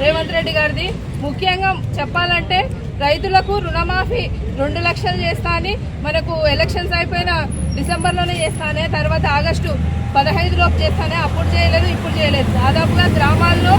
రేవంత్ రెడ్డి గారిది. ముఖ్యంగా చెప్పాలంటే రైతులకు రుణమాఫీ రెండు లక్షలు చేస్తా అని మనకు ఎలక్షన్స్ అయిపోయిన డిసెంబర్లోనే చేస్తానే తర్వాత ఆగస్టు పదహైదు లోపు చేస్తానే అప్పుడు చేయలేదు ఇప్పుడు చేయలేదు. దాదాపుగా గ్రామాల్లో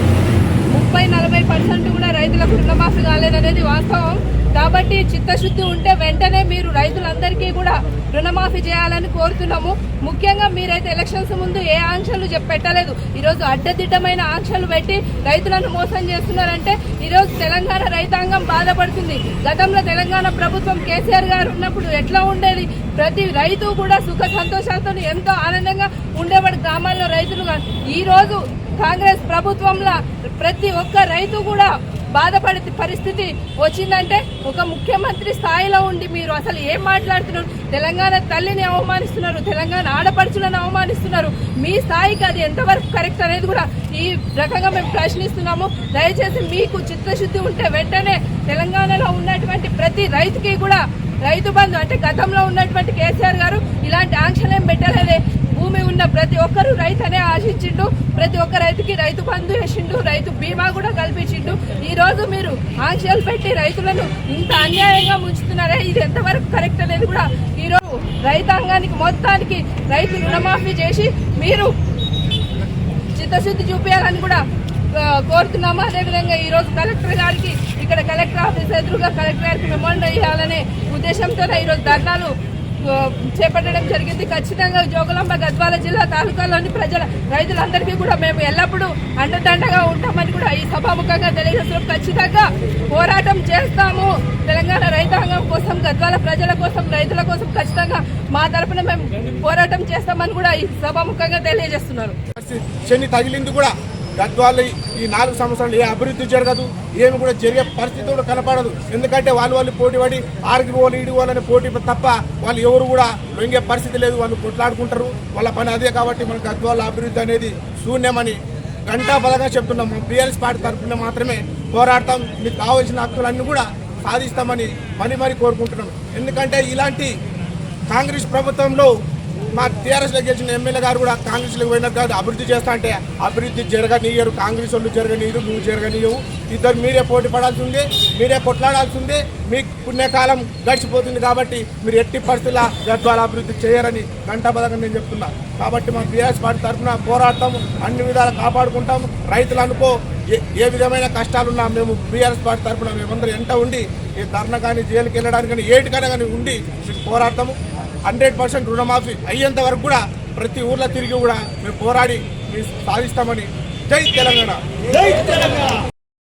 ముప్పై నలభై పర్సెంట్ కూడా రైతులకు రుణమాఫీ కాలేదనేది వాస్తవం. కాబట్టి చిత్తశుద్ధి ఉంటే వెంటనే మీరు రైతులందరికీ కూడా రుణమాఫీ చేయాలని కోరుతున్నాము. ముఖ్యంగా మీరైతే ఎలక్షన్స్ ముందు ఏ ఆంక్షలు పెట్టలేదు. ఈరోజు అడ్డదిడ్డమైన ఆంక్షలు పెట్టి రైతులను మోసం చేస్తున్నారంటే ఈరోజు తెలంగాణ రైతాంగం బాధపడుతుంది. గతంలో తెలంగాణ ప్రభుత్వం కేసీఆర్ గారు ఉన్నప్పుడు ఎట్లా ఉండేది? ప్రతి రైతు కూడా సుఖ సంతోషాలతో ఎంతో ఆనందంగా ఉండేవాడు గ్రామాల్లో రైతులు గా- ఈ రోజు కాంగ్రెస్ ప్రభుత్వంలో ప్రతి ఒక్క రైతు కూడా బాధపడే పరిస్థితి వచ్చిందంటే ఒక ముఖ్యమంత్రి స్థాయిలో ఉండి మీరు అసలు ఏం మాట్లాడుతున్నారు? తెలంగాణ తల్లిని అవమానిస్తున్నారు తెలంగాణ ఆడపడుచులను అవమానిస్తున్నారు. మీ స్థాయికి అది ఎంతవరకు కరెక్ట్ అనేది కూడా ఈ రకంగా మేము ప్రశ్నిస్తున్నాము. దయచేసి మీకు చిత్తశుద్ధి ఉంటే వెంటనే తెలంగాణలో ఉన్నటువంటి ప్రతి రైతుకి కూడా రైతు బంధు అంటే గతంలో ఉన్నటువంటి కేసీఆర్ గారు ఇలాంటి ఆంక్షలు ఏం పెట్టలేదే భూమి ఉన్న ప్రతి ఒక్కరు రైతు అనే ఆశించిండు ప్రతి ఒక్క రైతుకి రైతు బంధు వేసిండు. రైతు బీమా కూడా కల్పించిండు. ఈ రోజు మీరు ఆంక్షలు పెట్టి రైతులను ఇంత అన్యాయంగా ముంచుతున్నారే? ఇది ఎంతవరకు కరెక్ట్ అనేది కూడా ఈ రోజు రైతాంగానికి మొత్తానికి రైతు రుణమాఫీ చేసి మీరు చిత్తశుద్ధి చూపించాలని కూడా కోరుతున్నాము. అదేవిధంగా ఈ రోజు కలెక్టర్ గారికి ఇక్కడ కలెక్టర్ ఆఫీస్ ఎదురుగా కలెక్టర్ గారికి మెమోండో వేయాలనే ఉద్దేశంతో ఈరోజు ధర్నాలు చేపట్టడం జరిగింది. ఖచ్చితంగా జోగులాంబ గద్వాల జిల్లా తాలూకాలోని ప్రజల రైతులందరికీ కూడా మేము ఎల్లప్పుడూ అండదండగా ఉంటామని కూడా ఈ సభాముఖంగా తెలియజేస్తున్నాం. ఖచ్చితంగా పోరాటం చేస్తాము. తెలంగాణ రైతాంగం కోసం గద్వాల ప్రజల కోసం రైతుల కోసం ఖచ్చితంగా మా తరపున మేము పోరాటం చేస్తామని కూడా ఈ సభాముఖంగా తెలియజేస్తున్నారు. శని తగిలింది కూడా. తద్వారా ఈ నాలుగు సంవత్సరాలు ఏ అభివృద్ధి జరగదు ఏమి కూడా జరిగే పరిస్థితి కూడా కనపడదు. ఎందుకంటే వాళ్ళు వాళ్ళు పోటీ పడి ఆరికి పోవాలి ఈడికి పోవాలని పోటీ తప్ప వాళ్ళు ఎవరు కూడా లొంగే పరిస్థితి లేదు. వాళ్ళు కొట్లాడుకుంటారు. వాళ్ళ పని అదే కాబట్టి మన గద్వాల అభివృద్ధి అనేది శూన్యమని గంటా బలంగా చెప్తున్నాం మా బీఆర్ఎస్ పార్టీ తరఫున మాత్రమే పోరాడతాం. మీకు కావాల్సిన హక్కులన్నీ కూడా సాధిస్తామని మరి మరి కోరుకుంటున్నాం. ఎందుకంటే ఇలాంటి కాంగ్రెస్ ప్రభుత్వంలో మా టీఆర్ఎస్లో గెలిచిన ఎమ్మెల్యే గారు కూడా కాంగ్రెస్లోకి పోయినారు కాదు అభివృద్ధి చేస్తా అంటే అభివృద్ధి జరగనీయరు. కాంగ్రెస్ వాళ్ళు జరగనీయరు నువ్వు జరగనీయవు. ఇద్దరు మీరే పోటీ పడాల్సి ఉంది మీరే కొట్లాడాల్సి ఉంది మీ పుణ్యకాలం గడిచిపోతుంది కాబట్టి మీరు ఎట్టి పరిస్థితుల గద్వాల అభివృద్ధి చేయరని గంటాబద్ధంగా నేను చెప్తున్నా. కాబట్టి మా టీఆర్ఎస్ పార్టీ తరఫున పోరాడతాం అన్ని విధాలు కాపాడుకుంటాం రైతులు అనుకో ఏ ఏ విధమైన కష్టాలున్నా మేము బీఆర్ఎస్ పార్టీ తరఫున మేమందరం ఎంట ఉండి ఈ ధర్నా కానీ జైలుకి వెళ్ళడానికి కానీ ఏటికైనా కానీ ఉండి పోరాడతాము. హండ్రెడ్ పర్సెంట్ రుణమాఫీ అయ్యేంత వరకు కూడా ప్రతి ఊర్లో తిరిగి కూడా మేము పోరాడి మేము సాధిస్తామని జై తెలంగాణ.